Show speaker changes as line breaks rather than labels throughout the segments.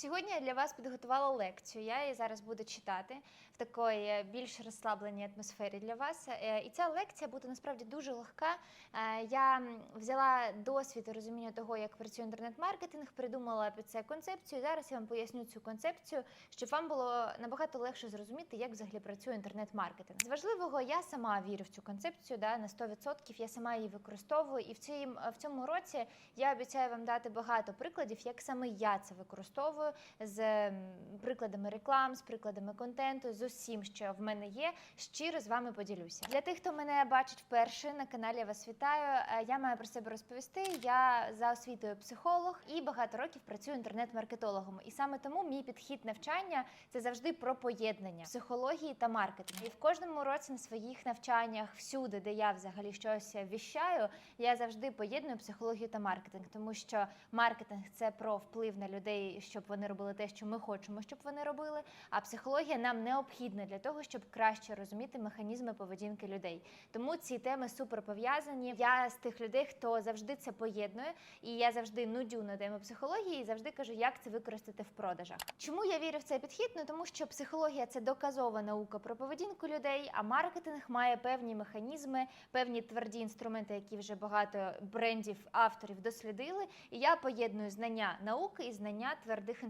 Сьогодні я для вас підготувала лекцію. Я її зараз буду читати в такої більш розслабленій атмосфері для вас. Е, І ця лекція буде насправді дуже легка. Е, Я взяла досвід і розуміння того, як працює інтернет-маркетинг, придумала під це концепцію. Зараз я вам поясню цю концепцію, щоб вам було набагато легше зрозуміти, як взагалі працює інтернет-маркетинг. З важливого я сама вірю в цю концепцію да, на 100%. Я сама її використовую, і в цьому році я обіцяю вам дати багато прикладів, як саме я це використовую з прикладами реклам, з прикладами контенту, з усім, що в мене є. Щиро з вами поділюся. Для тих, хто мене бачить вперше на каналі, я вас вітаю. Е, Я маю про себе розповісти. Я за освітою психолог і багато років працюю інтернет-маркетологом. І саме тому мій підхід навчання це завжди про поєднання психології та маркетингу. І в кожному році на своїх навчаннях, всюди, де я взагалі щось віщаю, я завжди поєдную психологію та маркетинг, тому що маркетинг це про вплив на людей, щоб вони робили те, що ми хочемо, щоб вони робили. А психологія нам необхідна для того, щоб краще розуміти механізми поведінки людей. Тому ці теми супер пов'язані. Я з тих людей, хто завжди це поєднує, і я завжди нудю на тему психології і завжди кажу, як це використати в продажах. Чому я вірю в цей підхід? Ну тому що психологія це доказова наука про поведінку людей, а маркетинг має певні механізми, певні тверді інструменти, які вже багато брендів, авторів дослідили. І я поєдную знання науки і знання твердих інструментів.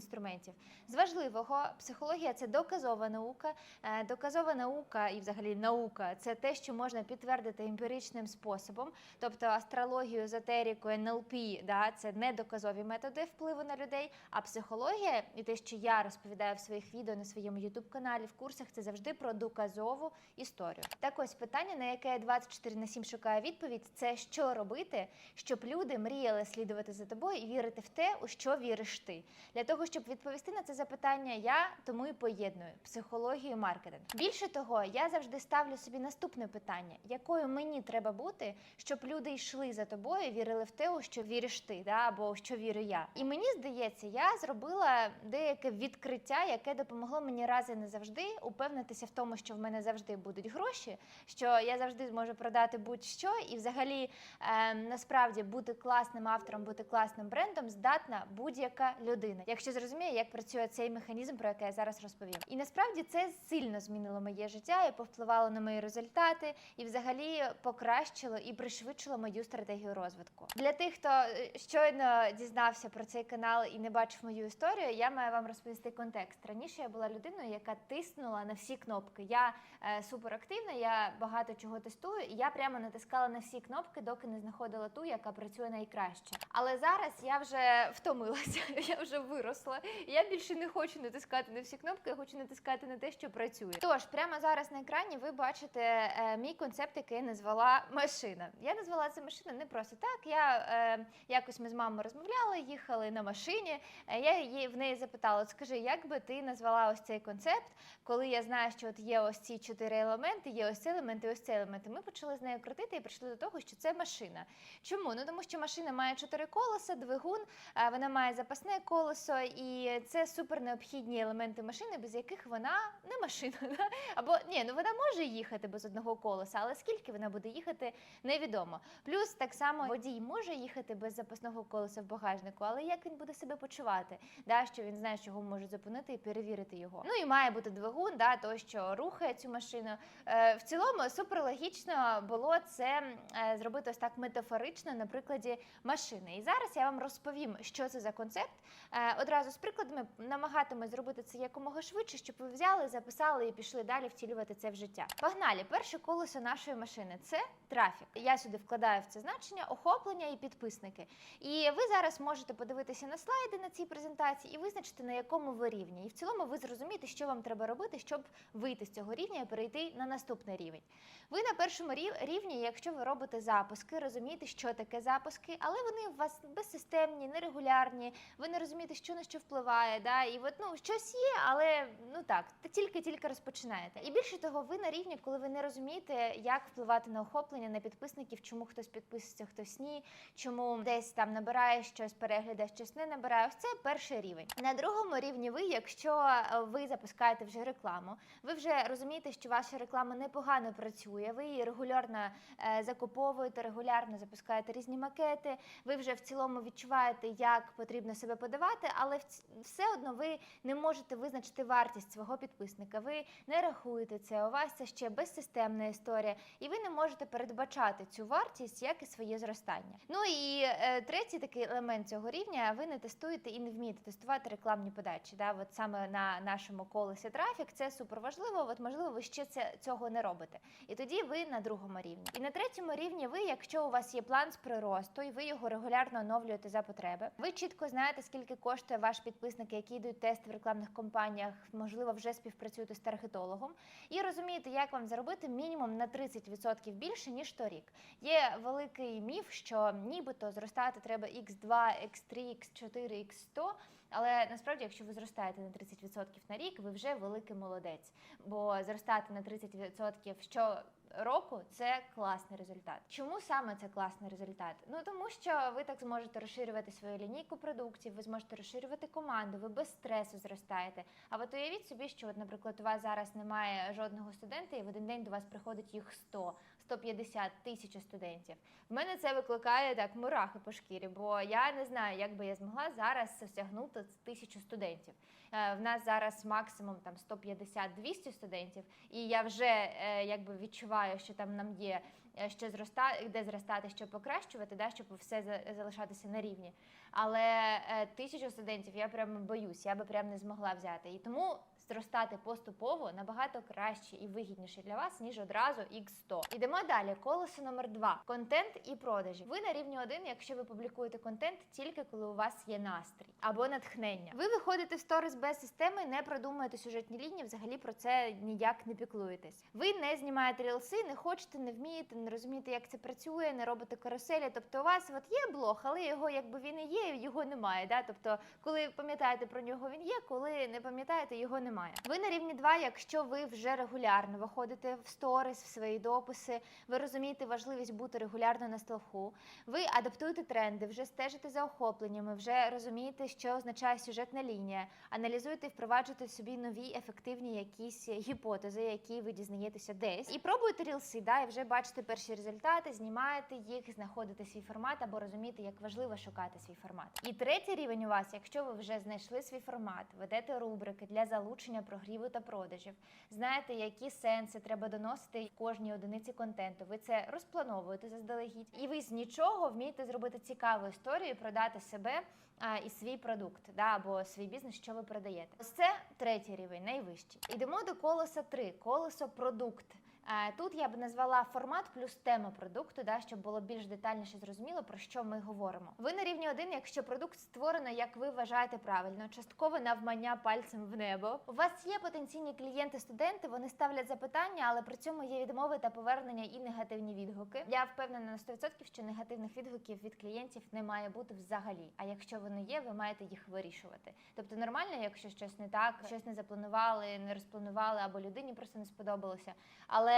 З важливого психологія це доказова наука. Е, Доказова наука і взагалі наука це те, що можна підтвердити емпіричним способом, тобто астрологію, езотерику, НЛП, да, це недоказові методи впливу на людей. А психологія і те, що я розповідаю в своїх відео на своєму youtube каналі в курсах, це завжди про доказову історію. Так ось питання, на яке 24 на 7 шукаю відповідь, це що робити, щоб люди мріяли слідувати за тобою і вірити в те, у що віриш ти. Для того, щоб відповісти на це запитання, я тому і поєдную психологію і маркетинг. Більше того, я завжди ставлю собі наступне питання: якою мені треба бути, щоб люди йшли за тобою, вірили в те, у що віриш ти, да, або у що вірю я. І мені здається, я зробила деяке відкриття, яке допомогло мені раз і не завжди упевнитися в тому, що в мене завжди будуть гроші, що я завжди зможу продати будь-що, і взагалі е, насправді бути класним автором, бути класним брендом здатна будь-яка людина, якщо зрозуміє, як працює цей механізм, про який я зараз розповім. І насправді це сильно змінило моє життя і повпливало на мої результати, і взагалі покращило і пришвидшило мою стратегію розвитку. Для тих, хто е, щойно дізнався про цей канал і не бачив мою історію, я маю вам розповісти контекст. Раніше я була людиною, яка тиснула на всі кнопки. Я е, суперактивна, я багато чого тестую, і я прямо натискала на всі кнопки, доки не знаходила ту, яка працює найкраще. Але зараз я вже втомилася, я вже виросла. І Я більше не хочу натискати на всі кнопки, я хочу натискати на те, що працює. Тож прямо зараз на екрані ви бачите е, мій концепт, який я назвала машина. Я назвала це машина не просто так. Я е, якось ми з мамою розмовляли, їхали на машині. Е, я її в неї запитала: скажи, як би ти назвала ось цей концепт, коли я знаю, що от є ось ці чотири елементи, є ось цей елемент і ось цей елемент. І Ми почали з нею крутити і прийшли до того, що це машина. Чому? Ну тому що машина має чотири колеса, двигун, е, вона має запасне колесо, і це супер необхідні елементи машини, без яких вона не машина. Да? Або ні, ну вона може їхати без одного колеса, але скільки вона буде їхати, невідомо. Плюс так само водій може їхати без запасного колеса в багажнику, але як він буде себе почувати? Да, що він знає, що його можуть зупинити і перевірити його. Ну і має бути двигун, да, то що рухає цю машину. Е, в цілому супер логічно було це е, зробити ось так метафорично на прикладі машини. І зараз я вам розповім, що це за концепт. Е, одразу з прикладами намагатимусь зробити це якомога швидше, щоб ви взяли, записали і пішли далі втілювати це в життя. Погнали! Перше колесо нашої машини це трафік. Я сюди вкладаю в це значення охоплення і підписники. І ви зараз можете подивитися на слайди на цій презентації і визначити, на якому ви рівні. І в цілому ви зрозумієте, що вам треба робити, щоб вийти з цього рівня і перейти на наступний рівень. Ви на першому рів- рівні, якщо ви робите запуски, розумієте, що таке запуски, але вони у вас безсистемні, нерегулярні, ви не розумієте, що на що впливає. Да? І от ну щось є, але ну так, тільки-тільки розпочинаєте. І більше того, ви на рівні, коли ви не розумієте, як впливати на охоплення, на підписників, чому хтось підписується, хтось ні, чому десь там набирає щось перегляда, щось не набирає. Ось це перший рівень. На другому рівні ви, якщо е, ви запускаєте вже рекламу, ви вже розумієте, що ваша реклама непогано працює, ви її регулярно е, закуповуєте, регулярно запускаєте різні макети. Ви вже в цілому відчуваєте, як потрібно себе подавати, але ц- все одно ви не можете визначити вартість свого підписника. Ви не рахуєте це. У вас це ще безсистемна історія, і ви не можете передбачати цю вартість, як і своє зростання. Ну і е, третій такий елемент цього рівня: ви не тестуєте і не вмієте тестувати рекламні подачі. Да? От саме на нашому колесі трафік це супер важливо. От можливо, ви ще це цього не робите. І тоді ви на другому рівні. І на третьому рівні ви, якщо у вас є план з приросту, і ви його регулярно оновлюєте за потреби, ви чітко знаєте, скільки коштує ваш підписник, які йдуть тести в рекламних компаніях, можливо, вже співпрацюєте з таргетологом, і розумієте, як вам заробити мінімум на 30% більше ніж торік. Є великий міф, що нібито зростати треба x2, x3, x4, x100, але насправді, якщо ви зростаєте на 30% на рік, ви вже великий молодець. Бо зростати на 30% щороку – це класний результат. Чому саме це класний результат? Ну тому що ви так зможете розширювати свою лінійку продуктів, ви зможете розширювати команду, ви без стресу зростаєте. А от уявіть собі, що, от, наприклад, у вас зараз немає жодного студента, і в один день до вас приходить їх 100, 150 тисяч студентів. В мене це викликає так мурахи по шкірі, бо я не знаю, як би я змогла зараз осягнути тисячу студентів. Е, В нас зараз максимум там 150-200 студентів, і я вже е, якби відчуваю, що там нам є ще зроста, де зростати, що покращувати, да, щоб все за- залишатися на рівні. Але е, тисячу студентів я прямо боюсь, я би прям не змогла взяти. І тому зростати поступово набагато краще і вигідніше для вас, ніж одразу X100. Ідемо далі. Колесо номер 2 контент і продажі. Ви на рівні 1, якщо ви публікуєте контент тільки коли у вас є настрій або натхнення. Ви виходите в сторіс без системи, не продумуєте сюжетні лінії, взагалі про це ніяк не піклуєтесь. Ви не знімаєте рілси, не хочете, не вмієте, не розумієте, як це працює, не робите каруселі. Тобто, у вас от є блог, але його якби він і є, його немає. Да? Тобто, коли пам'ятаєте про нього, він є, коли не пам'ятаєте, його немає. Ви на рівні 2, якщо ви вже регулярно виходите в сторіс, в свої дописи, ви розумієте важливість бути регулярно на слуху. Ви адаптуєте тренди, вже стежите за охопленнями, вже розумієте, що означає сюжетна лінія, аналізуєте і впроваджуєте собі нові ефективні якісь гіпотези, які ви дізнаєтеся десь, і пробуєте рілси, да, і вже бачите перші результати, знімаєте їх, знаходите свій формат або розумієте, як важливо шукати свій формат. І третій рівень у вас, якщо ви вже знайшли свій формат, ведете рубрики для залучення прогріву та продажів, знаєте, які сенси треба доносити кожній одиниці контенту. Ви це розплановуєте заздалегідь, і ви з нічого вмієте зробити цікаву історію, продати себе а, і свій продукт, да, або свій бізнес, що ви продаєте. Ось це третій рівень, найвищий. Йдемо до колеса 3, колесо продукт. Тут я б назвала формат плюс тема продукту, да, щоб було більш детальніше зрозуміло, про що ми говоримо. Ви на рівні один, якщо продукт створено, як ви вважаєте правильно, частково навмання пальцем в небо. У вас є потенційні клієнти-студенти, вони ставлять запитання, але при цьому є відмови та повернення і негативні відгуки. Я впевнена на 100%, що негативних відгуків від клієнтів не має бути взагалі. А якщо вони є, ви маєте їх вирішувати. Тобто нормально, якщо щось не так, щось не запланували, не розпланували, або людині просто не сподобалося. Але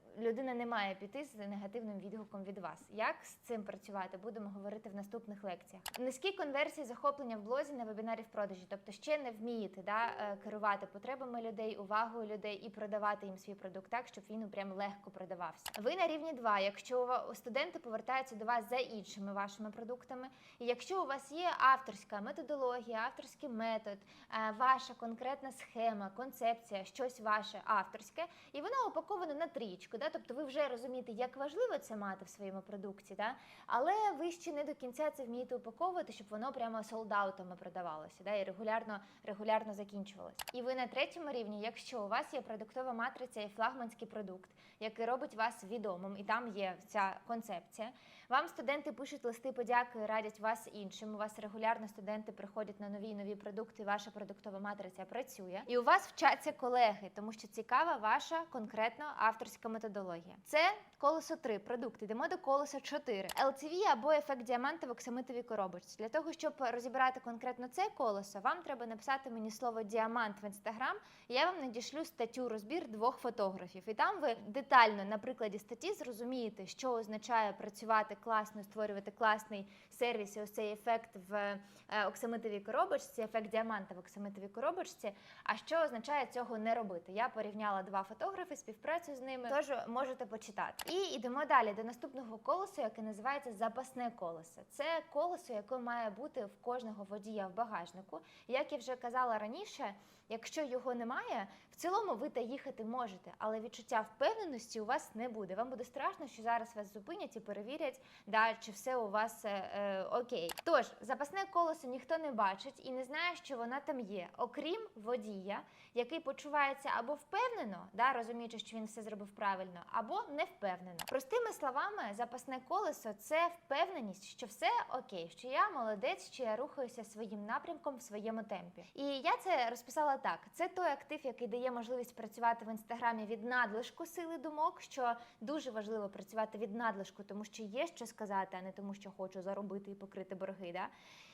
людина не має піти з негативним відгуком від вас. Як з цим працювати, будемо говорити в наступних лекціях. Низькі конверсії захоплення в блозі на вебінарі в продажі, тобто ще не вмієте да, е, керувати потребами людей, увагою людей і продавати їм свій продукт так, щоб він прям легко продавався. Ви на рівні 2, якщо студенти повертаються до вас за іншими вашими продуктами, і якщо у вас є авторська методологія, авторський метод, е, ваша конкретна схема, концепція, щось ваше авторське, і воно упаковано на трічку, да? тобто ви вже розумієте, як важливо це мати в своєму продукті, да? але ви ще не до кінця це вмієте упаковувати, щоб воно прямо солдаутами продавалося да? і регулярно, регулярно закінчувалося. І ви на третьому рівні, якщо у вас є продуктова матриця і флагманський продукт, який робить вас відомим, і там є ця концепція. Вам студенти пишуть листи подяки, радять вас іншим. У вас регулярно студенти приходять на нові і нові продукти. Ваша продуктова матриця працює, і у вас вчаться колеги, тому що цікава ваша конкретно авторська методологія. Це колесо 3, продукт. Йдемо до колеса 4. LTV або ефект діаманта в оксамитовій коробочці. Для того, щоб розібрати конкретно це колесо, вам треба написати мені слово діамант в інстаграм. Я вам надішлю статтю розбір двох фотографів. І там ви детально на прикладі статті зрозумієте, що означає працювати класно, створювати класний сервіс і ось цей ефект в е, оксамитовій коробочці, ефект діаманта в оксамитовій коробочці. А що означає цього не робити? Я порівняла два фотографи, співпрацю з ними. Тож можете почитати. І йдемо далі до наступного колесу, яке називається запасне колесо. Це колесо, яке має бути в кожного водія в багажнику. Як я вже казала раніше, якщо його немає, цілому ви та їхати можете, але відчуття впевненості у вас не буде. Вам буде страшно, що зараз вас зупинять і перевірять, да, чи все у вас е, е, окей. Тож запасне колесо ніхто не бачить і не знає, що вона там є, окрім водія, який почувається або впевнено, да, розуміючи, що він все зробив правильно, або не впевнено. Простими словами, запасне колесо це впевненість, що все окей, що я молодець, що я рухаюся своїм напрямком в своєму темпі. І я це розписала так: це той актив, який дає можливість працювати в інстаграмі від надлишку сили думок, що дуже важливо працювати від надлишку, тому що є що сказати, а не тому, що хочу заробити і покрити борги. Да?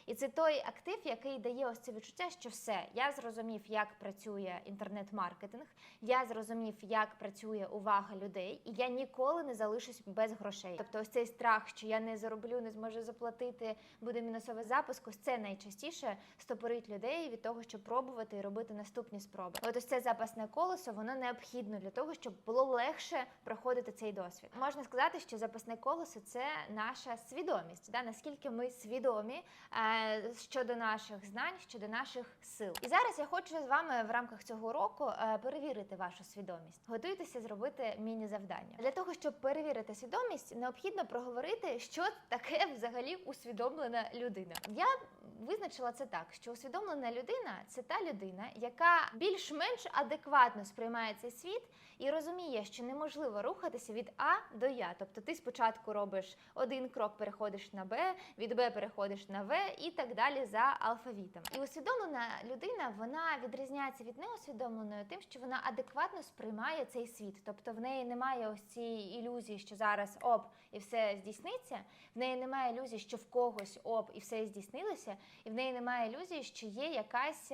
І це той актив, який дає ось це відчуття, що все, я зрозумів, як працює інтернет-маркетинг, я зрозумів, як працює увага людей, і я ніколи не залишусь без грошей. Тобто, ось цей страх, що я не зароблю, не зможу заплатити, буде мінусовий запуск. Ось це найчастіше стопорить людей від того, щоб пробувати і робити наступні спроби. От ось це запасне колесо, воно необхідно для того, щоб було легше проходити цей досвід. Можна сказати, що запасне колесо це наша свідомість, да? наскільки ми свідомі е, щодо наших знань, щодо наших сил. І зараз я хочу з вами в рамках цього уроку е, перевірити вашу свідомість. Готуйтеся зробити міні-завдання. Для того, щоб перевірити свідомість, необхідно проговорити, що таке взагалі усвідомлена людина. Я визначила це так, що усвідомлена людина це та людина, яка більш-менш адекватно сприймає цей світ і розуміє, що неможливо рухатися від А до Я. Тобто ти спочатку робиш один крок, переходиш на Б, від Б переходиш на В і так далі за алфавітом. І усвідомлена людина вона відрізняється від неусвідомленої тим, що вона адекватно сприймає цей світ. Тобто в неї немає ось цієї ілюзії, що зараз оп, і все здійсниться. В неї немає ілюзії, що в когось оп, і все здійснилося, і в неї немає ілюзії, що є якась.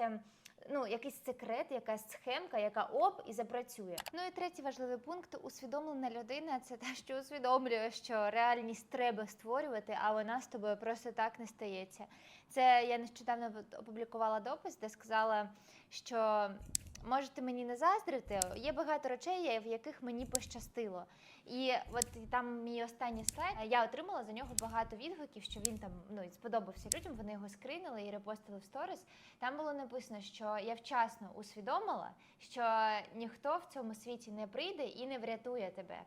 Ну, якийсь секрет, якась схемка, яка оп і запрацює. Ну і третій важливий пункт: усвідомлена людина це те, що усвідомлює, що реальність треба створювати, а вона з тобою просто так не стається. Це я нещодавно опублікувала допис, де сказала, що можете мені не заздрити. Є багато речей, в яких мені пощастило. І от там мій останній слайд, я отримала за нього багато відгуків, що він там ну сподобався людям. Вони його скринили і репостили в сторіс. Там було написано, що я вчасно усвідомила, що ніхто в цьому світі не прийде і не врятує тебе.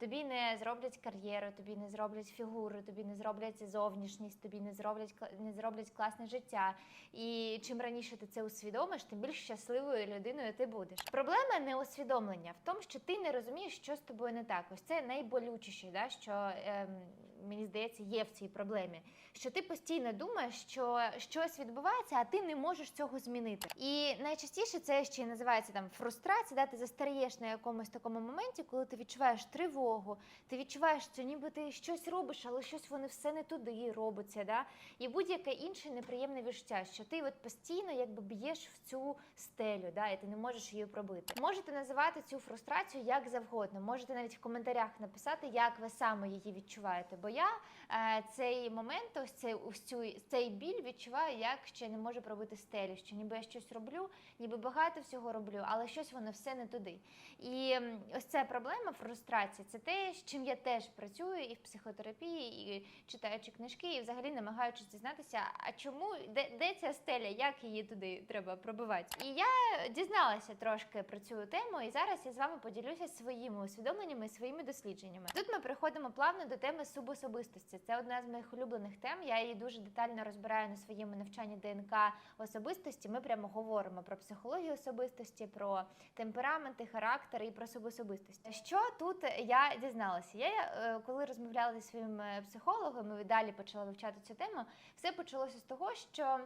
Тобі не зроблять кар'єру, тобі не зроблять фігуру, тобі не зроблять зовнішність, тобі не зроблять не зроблять класне життя. І чим раніше ти це усвідомиш, тим більш щасливою людиною ти будеш. Проблема не усвідомлення в тому, що ти не розумієш, що з тобою не так. Ось це найболючіше, да, що ем, мені здається є в цій проблемі. Що ти постійно думаєш, що щось відбувається, а ти не можеш цього змінити. І найчастіше це ще й називається там фрустрація. Да? Ти застаєш на якомусь такому моменті, коли ти відчуваєш тривогу, ти відчуваєш, що ніби ти щось робиш, але щось воно все не туди робиться. Да? І будь-яке інше неприємне відчуття, що ти от постійно якби б'єш в цю стелю, да? і ти не можеш її пробити. Можете називати цю фрустрацію як завгодно. Можете навіть в коментарях написати, як ви саме її відчуваєте. Бо я е, цей момент, ось цей ось цю цей біль відчуваю, як ще не можу пробити стелю, що ніби я щось роблю, ніби багато всього роблю, але щось воно все не туди. І ось ця проблема фрустрації це те, з чим я теж працюю і в психотерапії, і читаючи книжки, і взагалі намагаючись дізнатися, а чому де, де ця стеля, як її туди треба пробивати. І я дізналася трошки про цю тему, і зараз я з вами поділюся своїми усвідомленнями своїми дослідженнями. Тут ми приходимо плавно до теми субособистості. Це одна з моїх улюблених тем. Я її дуже детально розбираю на своєму навчанні ДНК особистості. Ми прямо говоримо про психологію особистості, про темпераменти, характери і про субособистості. Що тут я дізналася? Я е, коли розмовляла зі своїм е, психологом і далі почала вивчати цю тему, все почалося з того, що.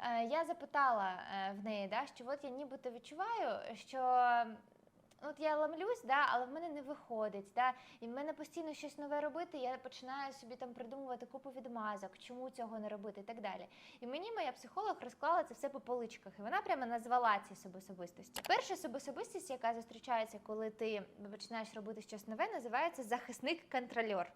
Е, Я запитала в неї, да, що от я нібито відчуваю, що от я ламлюсь, да, але в мене не виходить. Да, і в мене постійно щось нове робити. Я починаю собі там придумувати купу відмазок, чому цього не робити і так далі. І мені моя психолог розклала це все по поличках, і вона прямо назвала ці субособистості. Перша субособистість, яка зустрічається, коли ти починаєш робити щось нове, називається захисник-контрольор.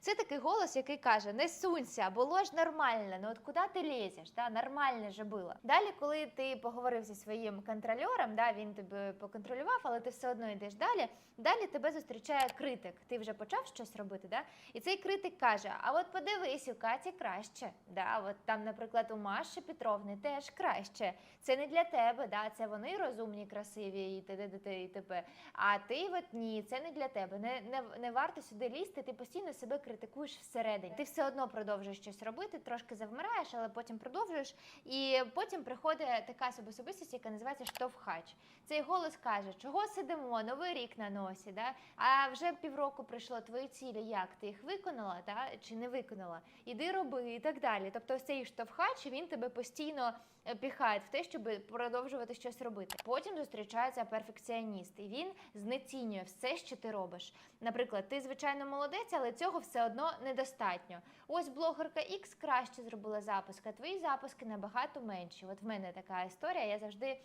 Це такий голос, який каже: не сунься, було ж нормально, ну от куди ти лізеш? Да? Нормально же було. Далі, коли ти поговорив зі своїм контрольором, да, він тебе поконтролював, але ти все одно йдеш далі. Далі тебе зустрічає критик. Ти вже почав щось робити, да? І цей критик каже: А от подивись, у Каті краще. Да? От там, наприклад, у Маші Петровни теж краще. Це не для тебе, да? це вони розумні, красиві і т.д. і т.п. А ти от ні, це не для тебе. Не, не, не варто сюди лізти, ти постійно себе критикуєш всередині. Ти все одно продовжуєш щось робити, трошки завмираєш, але потім продовжуєш. І потім приходить така особистість, яка називається штовхач. Цей голос каже, чого сидимо, новий рік на носі, да? а вже півроку пройшло твої цілі, як ти їх виконала да? чи не виконала, іди роби і так далі. Тобто цей штовхач він тебе постійно е, піхає в те, щоб продовжувати щось робити. Потім зустрічається перфекціоніст, і він знецінює все, що ти робиш. Наприклад, ти звичайно молодець, але цього все одно недостатньо. Ось блогерка X краще зробила запуск, а твої запуски набагато менші. От в мене така історія. Я завжди.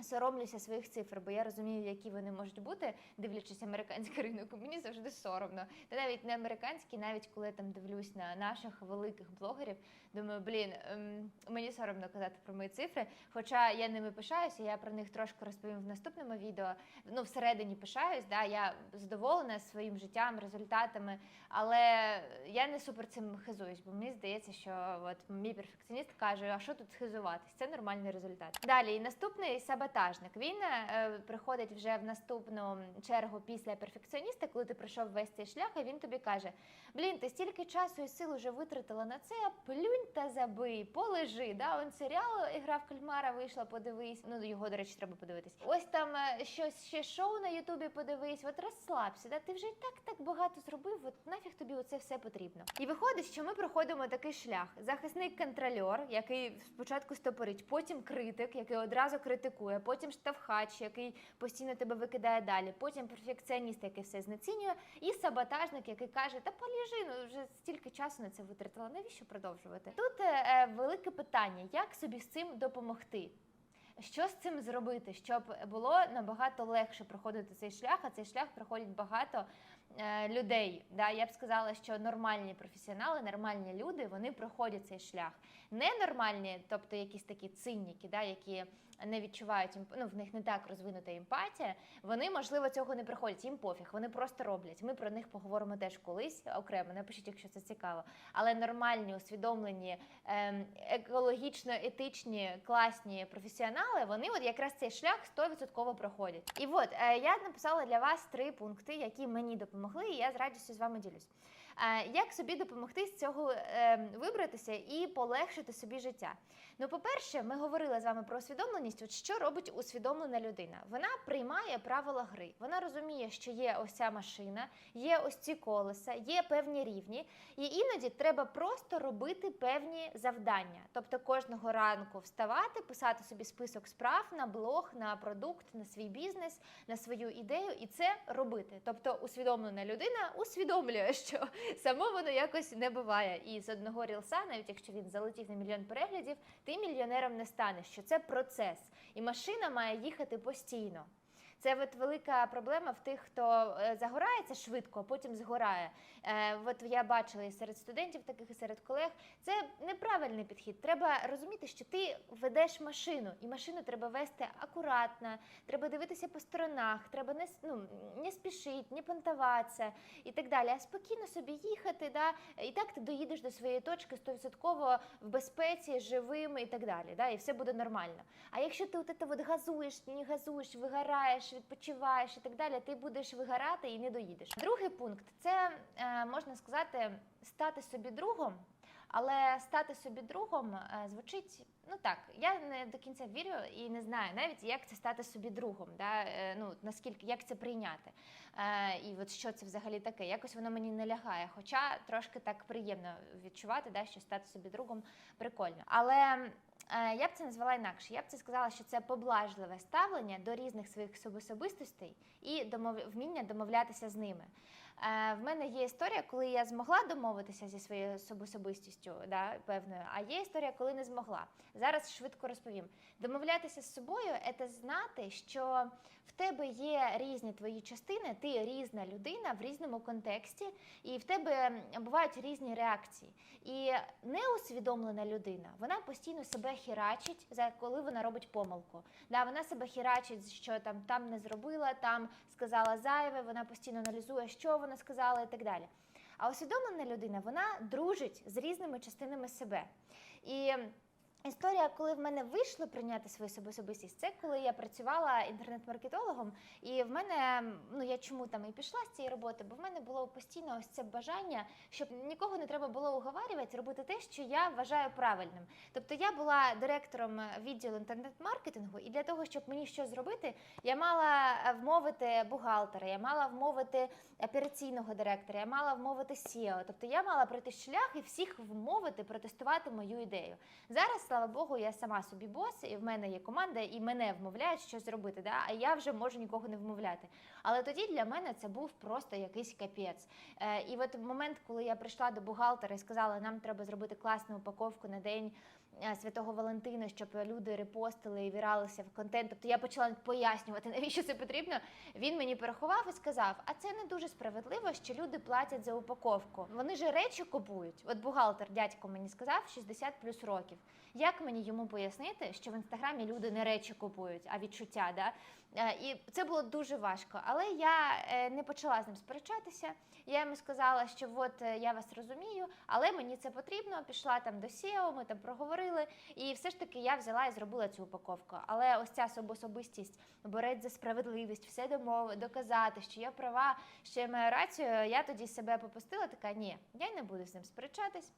Соромлюся своїх цифр, бо я розумію, які вони можуть бути, дивлячись американський ринок. Мені завжди соромно. Та навіть не американський, навіть коли я там дивлюсь на наших великих блогерів, думаю, блін, ем, мені соромно казати про мої цифри. Хоча я ними пишаюся, я про них трошки розповім в наступному відео. Ну, всередині пишаюсь, да, я задоволена своїм життям, результатами, але я не супер цим хизуюсь, бо мені здається, що от мій перфекціоніст каже, а що тут хизуватись? Це нормальний результат. Далі, і наступний саботажник. Він е, приходить вже в наступну чергу після перфекціоніста, коли ти пройшов весь цей шлях, і він тобі каже: Блін, ти стільки часу і сил вже витратила на це, плюнь та забий, полежи. Да? Он серіал Ігра в кальмара вийшла, подивись. Ну його, до речі, треба подивитись. Ось там е, щось ще шоу на Ютубі подивись. От розслабся. Да? Ти вже і так так багато зробив. От нафіг тобі оце все потрібно. І виходить, що ми проходимо такий шлях: захисник контрольор, який спочатку стопорить, потім критик, який одразу критикує, потім штовхач, який постійно тебе викидає далі, потім перфекціоніст, який все знецінює, і саботажник, який каже: Та поліжи, ну вже стільки часу на це витратила. Навіщо продовжувати? Тут е, е, велике питання: як собі з цим допомогти? Що з цим зробити, щоб було набагато легше проходити цей шлях, а цей шлях проходить багато е, людей. Да? Я б сказала, що нормальні професіонали, нормальні люди, вони проходять цей шлях. Ненормальні, тобто якісь такі цинніки, да, які не відчувають ну, в них не так розвинута емпатія. Вони можливо цього не проходять. Їм пофіг, вони просто роблять. Ми про них поговоримо теж колись окремо. Напишіть, якщо це цікаво. Але нормальні, усвідомлені, ем, екологічно етичні, класні професіонали, вони от якраз цей шлях 100% проходять. І от е, я написала для вас три пункти, які мені допомогли, і я з радістю з вами ділюсь. Е, Як собі допомогти з цього е, вибратися і полегшити собі життя? Ну, по-перше, ми говорили з вами про усвідомленість. От що робить усвідомлена людина? Вона приймає правила гри. Вона розуміє, що є ось ця машина, є ось ці колеса, є певні рівні, і іноді треба просто робити певні завдання. Тобто кожного ранку вставати, писати собі список справ на блог, на продукт, на свій бізнес, на свою ідею, і це робити. Тобто, усвідомлена людина усвідомлює, що само воно якось не буває. І з одного рілса, навіть якщо він залетів на мільйон переглядів, ти мільйонером не станеш. Що це процес, і машина має їхати постійно. Це от велика проблема в тих, хто е, загорається швидко, а потім згорає. Е, от я бачила і серед студентів, таких і серед колег. Це неправильний підхід. Треба розуміти, що ти ведеш машину, і машину треба вести акуратно, треба дивитися по сторонах, треба не, ну, не спішити, не понтуватися і так далі. А спокійно собі їхати, да? і так ти доїдеш до своєї точки 100% в безпеці, живим і так далі. Да? І все буде нормально. А якщо ти от от газуєш, не газуєш, вигораєш, відпочиваєш і так далі, ти будеш вигорати і не доїдеш. Другий пункт це е, можна сказати стати собі другом. Але стати собі другом е, звучить ну так. Я не до кінця вірю і не знаю навіть, як це стати собі другом. Да? Е, ну наскільки як це прийняти, і от що це взагалі таке. Якось воно мені не лягає. Хоча трошки так приємно відчувати, да, що стати собі другом прикольно. Але Я б це назвала інакше. Я б це сказала, що це поблажливе ставлення до різних своїх особистостей і домов... вміння домовлятися з ними. Е, В мене є історія, коли я змогла домовитися зі своєю особ- особистістю, да, певною, а є історія, коли не змогла. Зараз швидко розповім. Домовлятися з собою це знати, що в тебе є різні твої частини, ти різна людина в різному контексті, і в тебе бувають різні реакції. І неусвідомлена людина, вона постійно себе хірачить, коли вона робить помилку. Да, вона себе хірачить, що там, там не зробила, там сказала зайве, вона постійно аналізує, що вона сказала і так далі. А усвідомлена людина вона дружить з різними частинами себе. І історія, коли в мене вийшло прийняти свою особистість, це коли я працювала інтернет-маркетологом, і в мене ну я чому там і пішла з цієї роботи, бо в мене було постійно ось це бажання, щоб нікого не треба було уговарювати, робити те, що я вважаю правильним. Тобто я була директором відділу інтернет-маркетингу, і для того, щоб мені щось зробити, я мала е, вмовити бухгалтера, я мала вмовити операційного директора, я мала вмовити SEO. Тобто я мала пройти шлях і всіх вмовити протестувати мою ідею. Зараз, слава Богу, я сама собі бос, і в мене є команда, і мене вмовляють щось зробити. Да? А я вже можу нікого не вмовляти. Але тоді для мене це був просто якийсь капець. Е, і от момент, коли я прийшла до бухгалтера і сказала, нам треба зробити класну упаковку на день. е, Святого Валентина, щоб люди репостили і віралися в контент. Тобто я почала пояснювати, навіщо це потрібно. Він мені порахував і сказав: а це не дуже справедливо, що люди платять за упаковку. Вони ж речі купують. От бухгалтер, дядько мені сказав 60 плюс років. Як мені йому пояснити, що в інстаграмі люди не речі купують, а відчуття? Да? Е, І це було дуже важко. Але я е, не почала з ним сперечатися. Я йому сказала, що от е, я вас розумію, але мені це потрібно. Пішла там до SEO, ми там проговорили, і все ж таки я взяла і зробила цю упаковку. Але ось ця особистість борець за справедливість, все домов, доказати, що я права, що я маю рацію. Я тоді себе попустила. Така ні, я не буду з ним сперечатись.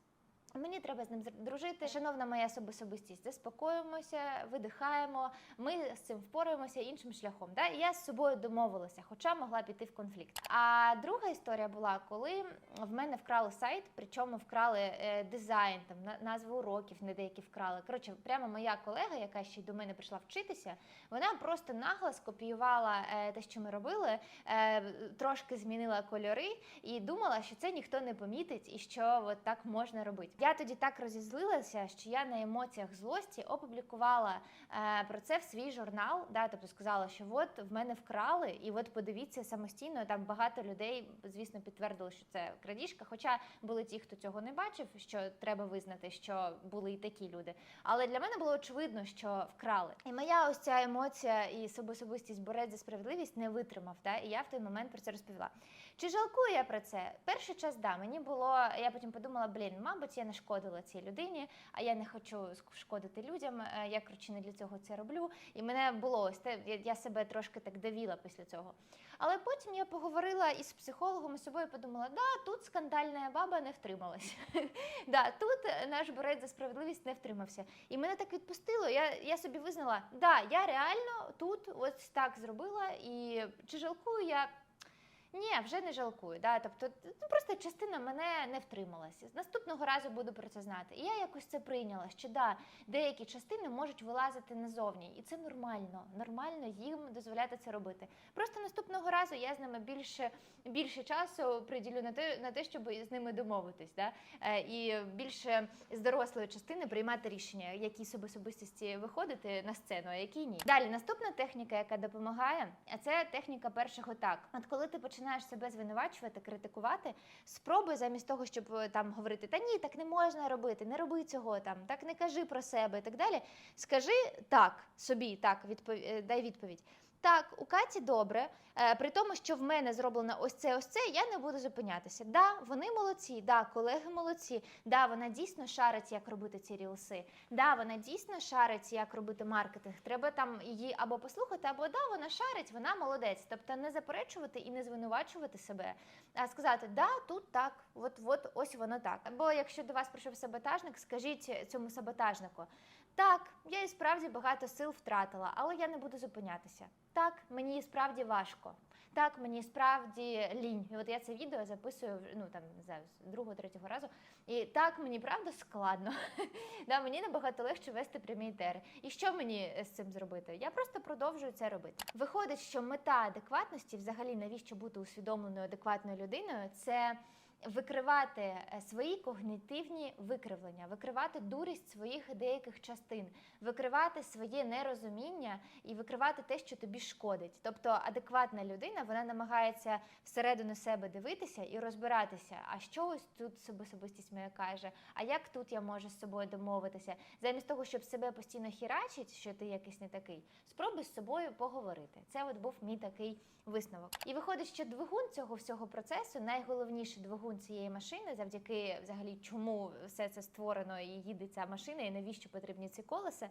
Мені треба з ним дружити. Шановна моя особ- особистість, заспокоїмося, видихаємо. Ми з цим впораємося іншим шляхом. Да? І я з собою домовилася, хоча могла піти в конфлікт. А друга історія була, коли в мене вкрали сайт, причому вкрали е, дизайн, там на- назву уроків, не деякі вкрали. Коротше, прямо моя колега, яка ще й до мене прийшла вчитися, вона просто нагло скопіювала е, те, що ми робили, е, трошки змінила кольори і думала, що це ніхто не помітить і що от так можна робити. Я тоді так розізлилася, що я на емоціях злості опублікувала е, про це в свій журнал. Да, тобто сказала, що от в мене вкрали, і от подивіться самостійно. Там багато людей, звісно, підтвердили, що це крадіжка. Хоча були ті, хто цього не бачив, що треба визнати, що були і такі люди. Але для мене було очевидно, що вкрали. І моя ось ця емоція і особистість борець за справедливість не витримав. Да? І я в той момент про це розповіла. Чи жалкую я про це? Перший час да, мені було. Я потім подумала, блін, мабуть, я не шкодила цій людині, а я не хочу шкодити людям. е, Я коротше не для цього це роблю. І мене було ось те, я- себе трошки так давіла після цього. Але потім я поговорила із психологом і собою подумала, да, тут скандальна баба не втрималася. да, тут наш борець за справедливість не втримався. І мене так відпустило. Я, я собі визнала, да, я реально тут ось так зробила, і чи жалкую я? Ні, вже не жалкую. Да? Тобто, ну, просто частина мене не втрималася. Наступного разу буду про це знати. І я якось це прийняла, що да, деякі частини можуть вилазити назовні, і це нормально. Нормально їм дозволяти це робити. Просто наступного разу я з ними більше, більше часу приділю на те, на те, щоб з ними домовитись. Да? Е, і більше з дорослої частини приймати рішення, які з особистості виходити на сцену, а які ні. Далі наступна техніка, яка допомагає, це техніка першого так. От коли ти починаєш себе звинувачувати, критикувати, спробуй замість того, щоб е, там говорити, та ні, так не можна робити, не роби цього там, так не кажи про себе і так далі. Скажи так собі, так відпов... е, дай відповідь. Так, у Каті добре, е, при тому, що в мене зроблено ось це, ось це, я не буду зупинятися. Да, вони молодці, да, колеги молодці, да, вона дійсно шарить, як робити ці рілси. Да, вона дійсно шарить, як робити маркетинг. Треба там її або послухати, або да, вона шарить, вона молодець. Тобто не заперечувати і не звинувачувати себе, а сказати, да, тут так, от, от ось воно так. Або якщо до вас прийшов саботажник, скажіть цьому саботажнику. Так, я і справді багато сил втратила, але я не буду зупинятися. Так, мені справді важко. Так, мені справді лінь. І от я це відео записую ну там не знаю, з другого, третього разу. І так мені правда складно. да, мені набагато легше вести прямі етери. І що мені з цим зробити? Я просто продовжую це робити. Виходить, що мета адекватності, взагалі, навіщо бути усвідомленою адекватною людиною, це. Викривати е, свої когнітивні викривлення, викривати дурість своїх деяких частин, викривати своє нерозуміння і викривати те, що тобі шкодить. Тобто адекватна людина вона намагається всередину себе дивитися і розбиратися. А що ось тут особистість моя каже? А як тут я можу з собою домовитися? Замість того, щоб себе постійно хірачить, що ти якийсь не такий, спробуй з собою поговорити. Це от був мій такий висновок. І виходить, що двигун цього всього процесу найголовніший двигун цієї машини, завдяки взагалі чому все це створено і їде ця машина, і навіщо потрібні ці колеса.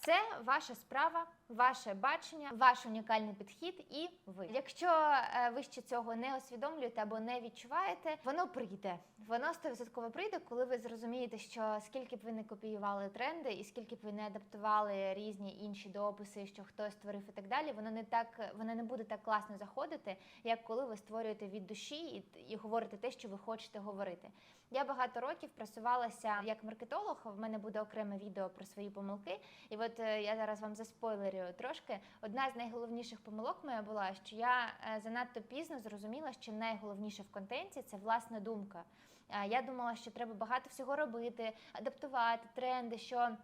Це ваша справа, ваше бачення, ваш унікальний підхід і ви. Якщо е, ви ще цього не усвідомлюєте або не відчуваєте, воно прийде. Воно стовідсотково прийде, коли ви зрозумієте, що скільки б ви не копіювали тренди, і скільки б ви не адаптували різні інші дописи, що хтось створив і так далі, воно не так, воно не буде так класно заходити, як коли ви створюєте від душі і, і говорите те, що ви хочете говорити. Я багато років працювалася як маркетолог. В мене буде окреме відео про свої помилки. І от е, я зараз вам заспойлерю трошки. Одна з найголовніших помилок моя була, що я е, занадто пізно зрозуміла, що найголовніше в контенті це власна думка. Е, Я думала, що треба багато всього робити, адаптувати тренди. що...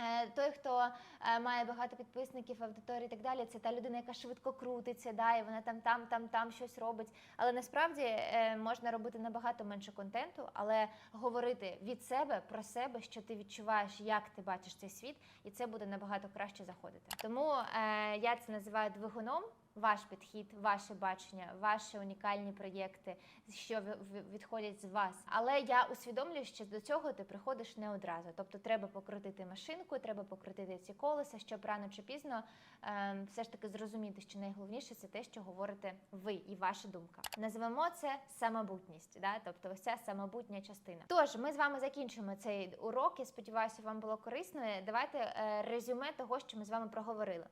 Е, Той, хто е, має багато підписників, аудиторії і так далі, це та людина, яка швидко крутиться, да, і вона там, там, там, там щось робить. Але насправді е, можна робити набагато менше контенту, але говорити від себе про себе, що ти відчуваєш, як ти бачиш цей світ, і це буде набагато краще заходити. Тому я це називаю двигуном. Ваш підхід, ваше бачення, ваші унікальні проєкти, що відходять з вас. Але я усвідомлюю, що до цього ти приходиш не одразу. Тобто, треба покрутити машинку, треба покрутити ці колеса, щоб рано чи пізно ем, все ж таки зрозуміти, що найголовніше це те, що говорите ви і ваша думка. Називемо це самобутність, да? тобто ось ця самобутня частина. Тож ми з вами закінчуємо цей урок. Я сподіваюся, вам було корисно. Давайте е, резюме того, що ми з вами проговорили.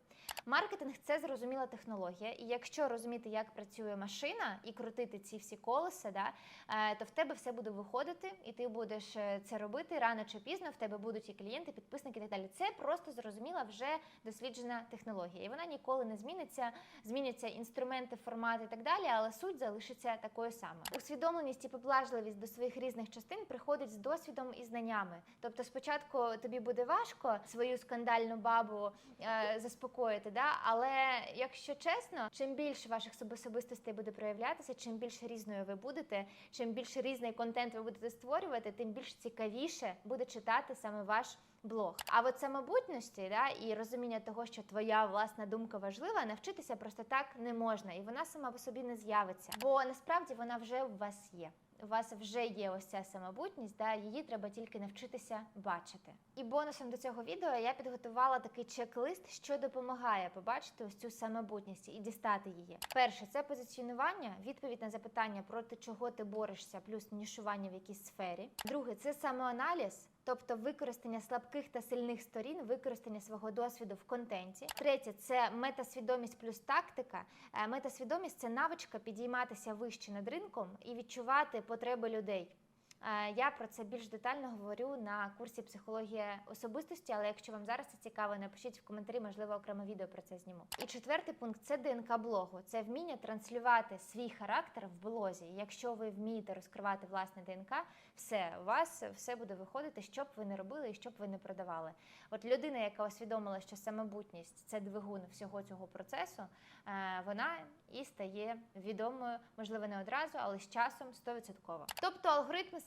Маркетинг це зрозуміла технологія, і якщо розуміти, як працює машина, і крутити ці всі колеса, да, е, то в тебе все буде виходити, і ти будеш е, це робити рано чи пізно. В тебе будуть і клієнти, підписники і так далі. Це просто зрозуміла вже досліджена технологія, і вона ніколи не зміниться. Зміняться інструменти, формати і так далі, але суть залишиться такою самою. Усвідомленість і поблажливість до своїх різних частин приходить з досвідом і знаннями. Тобто, спочатку тобі буде важко свою скандальну бабу е, заспокоїти, да? але якщо чесно, чим більше ваших особистостей буде проявлятися, чим більше різною ви будете, чим більше різний контент ви будете створювати, тим більш цікавіше буде читати саме ваш блог. А от самобутності, да, і розуміння того, що твоя власна думка важлива, навчитися просто так не можна, і вона сама по собі не з'явиться, бо насправді вона вже у вас є. У вас вже є ось ця самобутність, да, її треба тільки навчитися бачити. І бонусом до цього відео я підготувала такий чек-лист, що допомагає побачити ось цю самобутність і дістати її. Перше це позиціонування, відповідь на запитання проти чого ти борешся, плюс нішування в якійсь сфері. Друге це самоаналіз. Тобто використання слабких та сильних сторін, використання свого досвіду в контенті. Третє це метасвідомість плюс тактика. Е, Метасвідомість це навичка підійматися вище над ринком і відчувати потреби людей. Е, Я про це більш детально говорю на курсі психологія особистості, але якщо вам зараз це цікаво, напишіть в коментарі, можливо, окреме відео про це зніму. І четвертий пункт це ДНК блогу. Це вміння транслювати свій характер в блозі. Якщо ви вмієте розкривати власне ДНК, все у вас все буде виходити, що б ви не робили і що б ви не продавали. От людина, яка усвідомила, що самобутність це двигун всього цього процесу, е, вона і стає відомою, можливо, не одразу, але з часом 100%. Тобто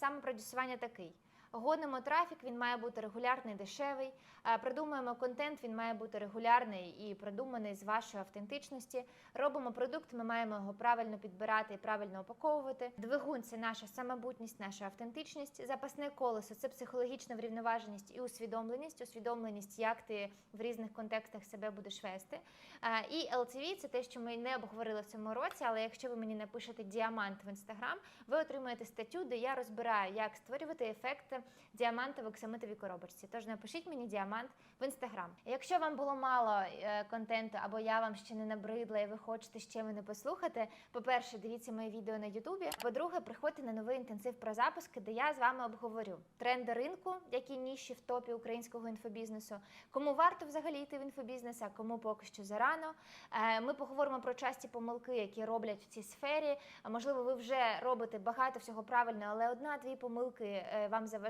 алгоритм самопродюсування такий. Гонимо трафік, він має бути регулярний, дешевий. Е, Придумуємо контент, він має бути регулярний і продуманий з вашої автентичності. Робимо продукт, ми маємо його правильно підбирати і правильно упаковувати. Двигун це наша самобутність, наша автентичність. Запасне колесо це психологічна врівноваженість і усвідомленість. Усвідомленість, як ти в різних контекстах себе будеш вести. Е, І LTV – це те, що ми не обговорили в цьому році. Але якщо ви мені напишете діамант в інстаграм, ви отримаєте статтю, де я розбираю, як створювати ефект шукати діаманти в оксамитовій коробочці. Тож напишіть мені діамант в інстаграм. Якщо вам було мало е, контенту, або я вам ще не набридла, і ви хочете ще мене послухати. По-перше, дивіться мої відео на Ютубі. По-друге, приходьте на новий інтенсив про запуски, де я з вами обговорю тренди ринку, які ніші в топі українського інфобізнесу, кому варто взагалі йти в інфобізнес, а кому поки що зарано. Е, Ми поговоримо про часті помилки, які роблять в цій сфері. Можливо, ви вже робите багато всього правильно, але одна-дві помилки е, вам заважають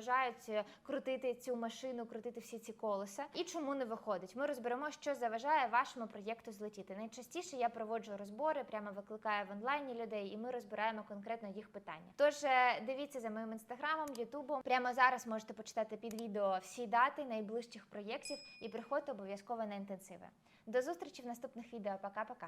е, крутити цю машину, крутити всі ці колеса. І чому не виходить? Ми розберемо, що заважає вашому проєкту злетіти. Найчастіше я проводжу розбори, прямо викликаю в онлайні людей, і ми розбираємо конкретно їх питання. Тож е, дивіться за моїм інстаграмом, ютубом. Прямо зараз можете почитати під відео всі дати найближчих проєктів і приходьте обов'язково на інтенсиви. До зустрічі в наступних відео. Пока-пока.